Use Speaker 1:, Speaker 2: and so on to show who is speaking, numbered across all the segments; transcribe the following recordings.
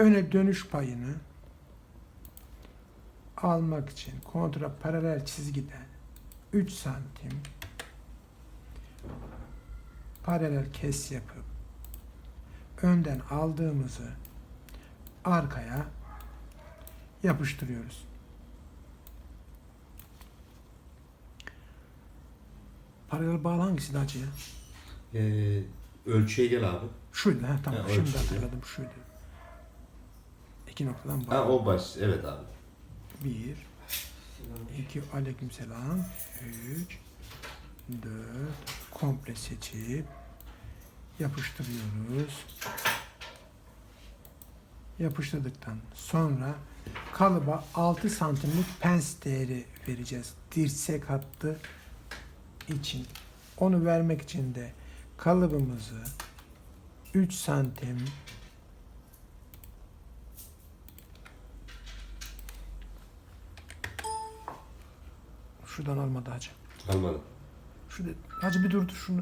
Speaker 1: öne dönüş payını almak için kontra paralel çizgiden 3 santim paralel kes yapıp önden aldığımızı arkaya yapıştırıyoruz. Paralel bağlı hangisi hacı ya?
Speaker 2: Ee, ölçüye gel abi.
Speaker 1: Şuydu ha tamam
Speaker 2: Ha,
Speaker 1: şimdi hatırladım şuydu. İki noktadan.
Speaker 2: Ha o baş. Evet abi.
Speaker 1: Bir, iki, aleykümselam. Üç, dört, komple seçip yapıştırıyoruz. Yapıştırdıktan sonra kalıba 6 santimlik pens değeri vereceğiz. Dirsek hattı için. Onu vermek için de kalıbımızı 3 santim şuradan almadı hacı.
Speaker 2: Almadım.
Speaker 1: Şurada hacı bir durdur şunu.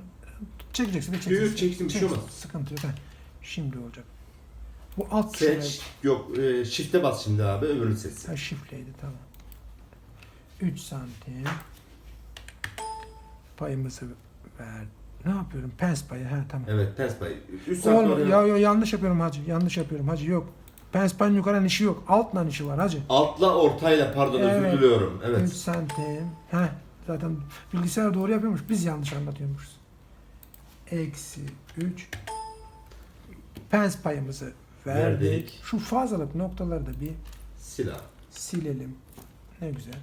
Speaker 1: Çekeceksin de çekeceksin.
Speaker 2: yok, çektim, bir şey olmaz.
Speaker 1: Sıkıntı yok. ha. Şimdi olacak. Bu alt tuşuna
Speaker 2: Seç. Yok. E, shift'e bas şimdi abi. Öbürünü seç.
Speaker 1: Ha şifreydi tamam. 3 santim payımızı ver. Ne yapıyorum? Pens payı. Ha tamam.
Speaker 2: Evet. Ters pay. 3 saat
Speaker 1: Oğlum
Speaker 2: oraya.
Speaker 1: ya, ya yanlış yapıyorum hacı. Yanlış yapıyorum hacı yok. Yukarı işi yok. Altla işi var hacı.
Speaker 2: Altla ortayla pardon
Speaker 1: Evet.
Speaker 2: özür diliyorum.
Speaker 1: 3
Speaker 2: Evet.
Speaker 1: santim. Heh, zaten bilgisayar doğru yapıyormuş. Biz yanlış anlatıyormuşuz. Eksi 3. Pens payımızı verdik.
Speaker 2: Verdik.
Speaker 1: Şu fazlalık noktaları da bir
Speaker 2: Silah.
Speaker 1: silelim. Ne güzel.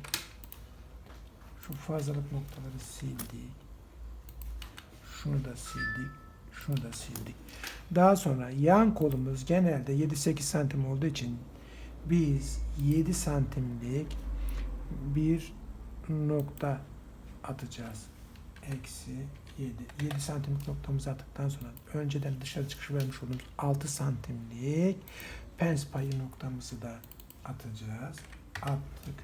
Speaker 1: Şu fazlalık noktaları sildik. Şunu da sildik. Şunu da sildik. Daha sonra yan kolumuz genelde 7-8 santim olduğu için biz 7 santimlik bir nokta atacağız. Eksi 7. 7 santimlik noktamızı attıktan sonra önceden dışarı çıkış vermiş olduğumuz 6 santimlik pens payı noktamızı da atacağız. Attık.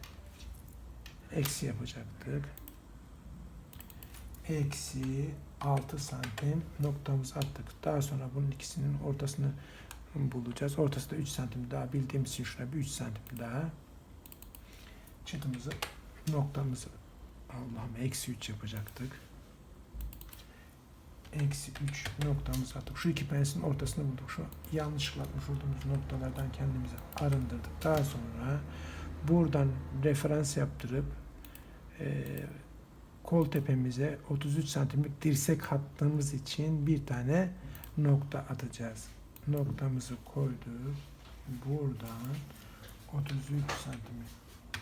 Speaker 1: Eksi yapacaktık. Eksi 6 santim noktamızı attık. Daha sonra bunun ikisinin ortasını bulacağız. Ortası da 3 santim daha bildiğimiz için şuna bir 3 santim daha. Çıtımızı noktamızı Allah'ım eksi 3 yapacaktık. Eksi 3 noktamızı attık. Şu iki pensin ortasını bulduk. Şu yanlışlıkla atmış olduğumuz noktalardan kendimizi arındırdık. Daha sonra buradan referans yaptırıp e, kol tepemize 33 santimlik dirsek hattığımız için bir tane nokta atacağız. Noktamızı koyduk. Buradan 33 santimlik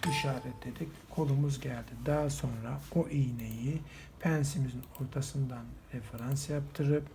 Speaker 1: işaretledik. Kolumuz geldi. Daha sonra o iğneyi pensimizin ortasından referans yaptırıp